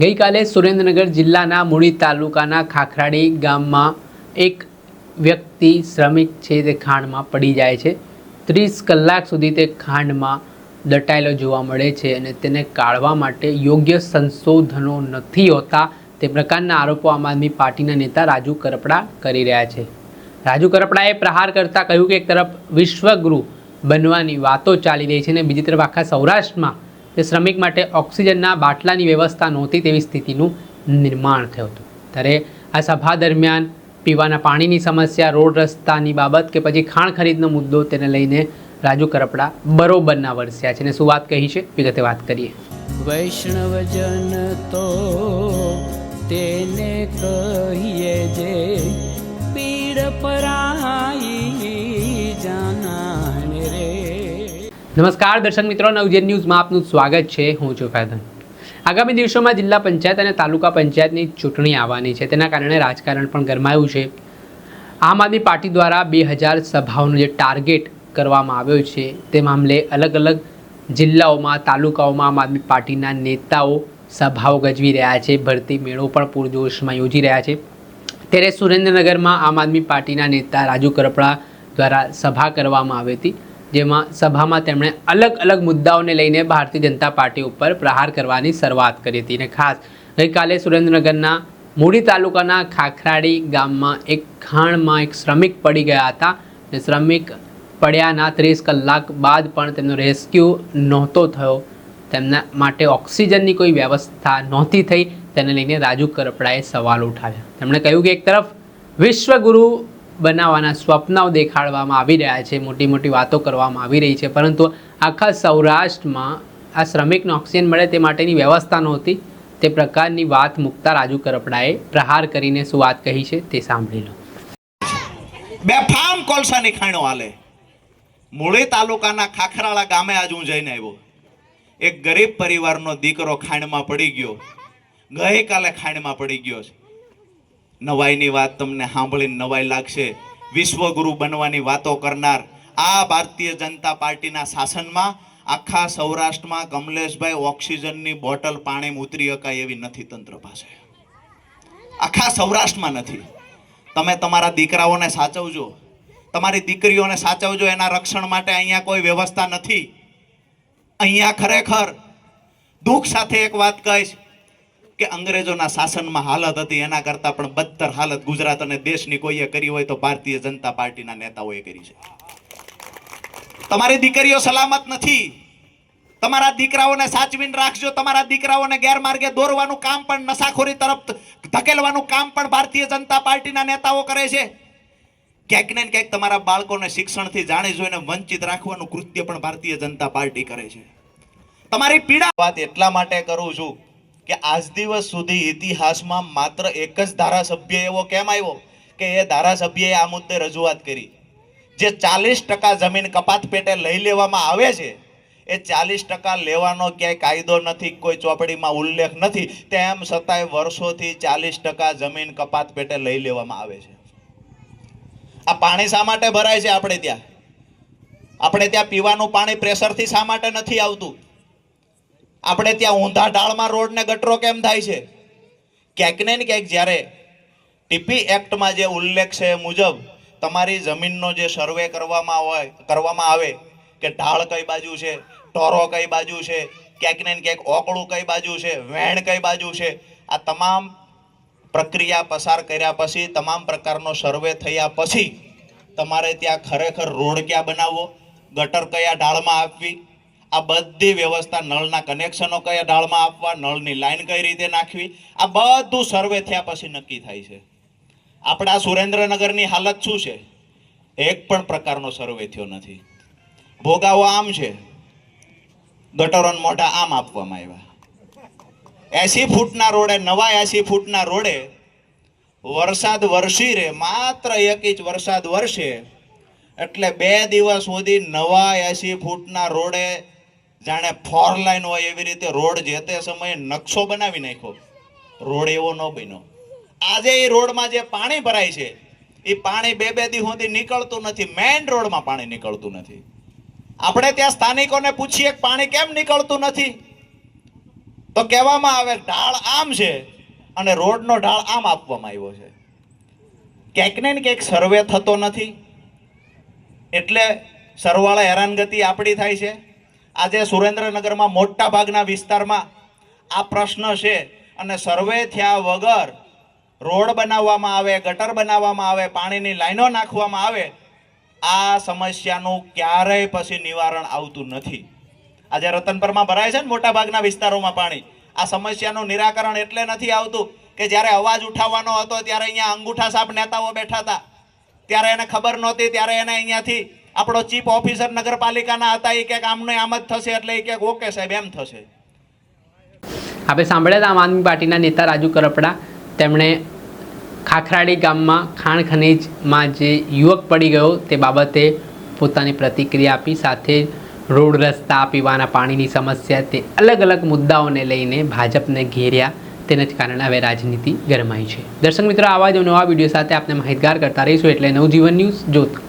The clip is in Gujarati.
ગઈકાલે સુરેન્દ્રનગર જિલ્લાના મૂળી તાલુકાના ખાખરાડી ગામમાં એક વ્યક્તિ શ્રમિક છે, તે ખાંડમાં પડી જાય છે. ત્રીસ કલાક સુધી તે ખાંડમાં દટાયેલો જોવા મળે છે અને તેને કાઢવા માટે યોગ્ય સંશોધનો નથી હોતા તે પ્રકારના આરોપો આમ આદમી પાર્ટીના નેતા રાજુ કરપડા કરી રહ્યા છે. રાજુ કરપડાએ પ્રહાર કરતાં કહ્યું કે એક તરફ વિશ્વગુરુ બનવાની વાતો ચાલી રહી છે અને બીજી તરફ આખા સૌરાષ્ટ્રમાં તે શ્રમિક માટે ઓક્સિજનના બાટલાની વ્યવસ્થા નહોતી તેવી સ્થિતિનું નિર્માણ થયું હતું. ત્યારે આ સભા દરમિયાન પીવાના પાણીની સમસ્યા, રોડ રસ્તાની બાબત કે પછી ખાણ ખરીદનો મુદ્દો તેને લઈને રાજુ કરપડા બરોબરના વરસ્યા છે. અને શું વાત કહી છે? વિગતે વાત કરીએ. વૈષ્ણવજન તો તેને કહીએ જે પીડ પરાઈ નમસ્કાર દર્શક મિત્રો, નવજેન ન્યૂઝમાં આપનું સ્વાગત છે. હું છું ફેદન. આગામી દિવસોમાં જિલ્લા પંચાયત અને તાલુકા પંચાયતની ચૂંટણી આવવાની છે. તેના કારણે રાજકારણ પણ ગરમાયું છે. આમ આદમી પાર્ટી દ્વારા બે હજાર સભાઓનું જે ટાર્ગેટ કરવામાં આવ્યો છે, તે મામલે અલગ અલગ જિલ્લાઓમાં, તાલુકાઓમાં આમ આદમી પાર્ટીના નેતાઓ સભાઓ ગજવી રહ્યા છે. ભરતી મેળો પણ પૂરજોશમાં યોજી રહ્યા છે. ત્યારે સુરેન્દ્રનગરમાં આમ આદમી પાર્ટીના નેતા રાજુ કરપડા દ્વારા સભા કરવામાં આવી હતી. જેમાં સભામાં તેમણે અલગ અલગ મુદ્દાઓને લઈને ભારતીય જનતા પાર્ટી ઉપર પ્રહાર કરવાની શરૂઆત કરી હતી. અને ખાસ ગઈકાલે સુરેન્દ્રનગરના મૂડી તાલુકાના ખાખરાડી ગામમાં એક ખાણમાં એક શ્રમિક પડી ગયા હતા. અને શ્રમિક પડ્યાના ત્રીસ કલાક બાદ પણ તેમનો રેસ્ક્યુ નહોતો થયો. તેમના માટે ઓક્સિજનની કોઈ વ્યવસ્થા નહોતી થઈ. તેને લઈને રાજુ કરપડાએ સવાલ ઉઠાવ્યા. તેમણે કહ્યું કે એક તરફ વિશ્વગુરુ બનાવવાના સ્વપ્નાઓ દેખાડવામાં આવી રહ્યા છે, મોટી મોટી વાતો કરવામાં આવી રહી છે. પરંતુ આખા સૌરાષ્ટ્રમાં આ શ્રમિકને ઓક્સિજન મળે તે માટેની વ્યવસ્થા નહોતી. તે પ્રકારની વાત મૂકતા રાજુ કરપડાએ પ્રહાર કરીને શું વાત કહી છે તે સાંભળી લો. બેફામ કોલસા ખાણો હાલે. મૂળી તાલુકાના ખાખરાળા ગામે આજ હું જઈને આવ્યો. એક ગરીબ પરિવારનો દીકરો ખાંડમાં પડી ગયો. ગઈકાલે ખાંડમાં પડી ગયો છે. નવાઈની વાત તમને સાંભળીને નવાઈ લાગશે. વિશ્વગુરુ બનવાની વાતો કરનાર આ ભારતીય જનતા પાર્ટીના શાસનમાં આખા સૌરાષ્ટ્રમાં કમલેશભાઈ ઓક્સિજનની બોટલ પાણીમાં ઉતરી શકાય એવી નથી તંત્ર પાસે. આખા સૌરાષ્ટ્રમાં નથી. તમે તમારા દીકરાઓને સાચવજો. તમારી દીકરીઓને સાચવજો, એના રક્ષણ માટે અહીંયા કોઈ વ્યવસ્થા નથી. અહીંયા ખરેખર દુઃખ સાથે એક વાત કહીશ. કે અંગ્રેજોના શાસનમાં હાલત હતી, એના કરતાં પણ બદતર હાલત ગુજરાત અને દેશની કોઈએ કરી હોય તો ભારતીય જનતા પાર્ટીના નેતાઓએ કરી છે. તમારી દીકરીઓ સલામત નથી. તમારા દીકરાઓને સાચવીને રાખજો. તમારા દીકરાઓને ગેરમાર્ગે દોરવાનું કામ પણ નશાખોરી તરફ ધકેલવાનું કામ પણ ભારતીય જનતા પાર્ટીના નેતાઓ કરે છે. ક્યાંક ને ક્યાંક તમારા બાળકોને શિક્ષણથી જાણી જોઈને વંચિત રાખવાનું કૃત્ય પણ ભારતીય જનતા પાર્ટી કરે છે. તમારી પીડા વાત એટલા માટે કરું છું કે આજ દિવસ સુધી ઇતિહાસમાં માત્ર એક જ ધારાસભ્ય એવો કેમ આવ્યો? કે એ ધારાસભ્યએ આ મુદ્દે રજૂઆત કરી. જે ચાલીસ ટકા જમીન કપાત પેટે લઈ લેવામાં આવે છે, એ ચાલીસ ટકા લેવાનો ક્યાંય કાયદો નથી, કોઈ ચોપડીમાં ઉલ્લેખ નથી, તેમ છતાંય વર્ષોથી ચાલીસ ટકા જમીન કપાત પેટે લઈ લેવામાં આવે છે. આ પાણી શા માટે ભરાય છે આપણે ત્યાં? આપણે ત્યાં પીવાનું પાણી પ્રેશરથી શા માટે નથી આવતું? આપણે ત્યાં ઊંધા ઢાળમાં રોડ ને ગટરો કેમ થાય છે? ક્યાંક ને ક્યાંક જ્યારે ટીપી એક્ટમાં જે ઉલ્લેખ છે મુજબ તમારી જમીનનો જે સર્વે કરવામાં હોય, કરવામાં આવે કે ઢાળ કઈ બાજુ છે, ટોરો કઈ બાજુ છે, ક્યાંક ને ક્યાંક ઓકળું કઈ બાજુ છે, વેણ કઈ બાજુ છે, આ તમામ પ્રક્રિયા પસાર કર્યા પછી, તમામ પ્રકારનો સર્વે થયા પછી તમારે ત્યાં ખરેખર રોડ ક્યાં બનાવવો? ગટર કયા ઢાળમાં આપવી? આ બધી વ્યવસ્થા નળના કનેક્શનો કયા ઢાળમાં આપવા, નળની લાઈન કઈ રીતે નાખવી, આ બધું સર્વે થયા પછી નક્કી થાય છે. આપણા સુરેન્દ્રનગરની હાલત શું છે? એક પણ પ્રકારનો સર્વે થયો નથી. ભોગાવો આમ છે. ગટરોન મોઢા આમ આપવામાં આવ્યા. એસી ફૂટના રોડે, નવા એસી ફૂટના રોડે વરસાદ વરસી રે, માત્ર એક ઇંચ વરસાદ વરસે. એટલે બે દિવસ સુધી નવા એસી ફૂટના રોડે જાણે ફોર લાઈન હોય એવી રીતે રોડ જે તે સમયે નકશો બનાવી નાખ્યો. રોડ એવો ન બન્યો. આજે એ રોડમાં જે પાણી ભરાય છે, એ પાણી બે બે દી સુધી નીકળતું નથી મેઇન રોડમાં પાણી નીકળતું નથી. આપણે ત્યાં સ્થાનિકોને પૂછીએ પાણી કેમ નીકળતું નથી? તો કહેવામાં આવે ઢાળ આમ છે અને રોડનો ઢાળ આમ આપવામાં આવ્યો છે. ક્યાંક ને ક્યાંક સર્વે થતો નથી. એટલે સરવાળે હેરાનગતિ આપણી થાય છે. આજે સુરેન્દ્રનગરમાં મોટા ભાગના વિસ્તારમાં આ પ્રશ્ન છે અને સર્વે થયા વગર રોડ બનાવવામાં આવે, ગટર બનાવવામાં આવે, પાણીની લાઈનો નાખવામાં આવે, આ સમસ્યાનું ક્યારેય પછી નિવારણ આવતું નથી. આજે રતનપરમાં ભરાય છે ને મોટા ભાગના વિસ્તારોમાં પાણી. આ સમસ્યાનું નિરાકરણ એટલે નથી આવતું કે જ્યારે અવાજ ઉઠાવવાનો હતો ત્યારે અહીંયા અંગૂઠા સાપ નેતાઓ બેઠા હતા. ત્યારે એને ખબર નહોતી, ત્યારે એને અહીંયાથી આપણો ચીફ ઓફિસર નગરપાલિકાના હતા, એ ક્યાંક આમને આમ જ થશે એટલે એ ક્યાંક ઓકે સાહેબ, એમ થશે. આપણે સાંભળ્યા આમ આદમી પાર્ટીના નેતા રાજુ કરપડા, તેમણે ખાખરાડી ગામમાં ખાણ ખનીજમાં જે યુવક પડી ગયો તે બાબતે પોતાની પ્રતિક્રિયા આપી, સાથે રોડ રસ્તા, પીવાના પાણીની સમસ્યા તે અલગ અલગ મુદ્દાઓને લઈને ભાજપને ઘેર્યા. તેને જ કારણે હવે રાજનીતિ ગરમાઈ છે. દર્શક મિત્રો, આવા જ નવા વીડિયો સાથે આપણે માહિતગાર કરતા રહીશું. એટલે નવજીવન ન્યૂઝ જોતા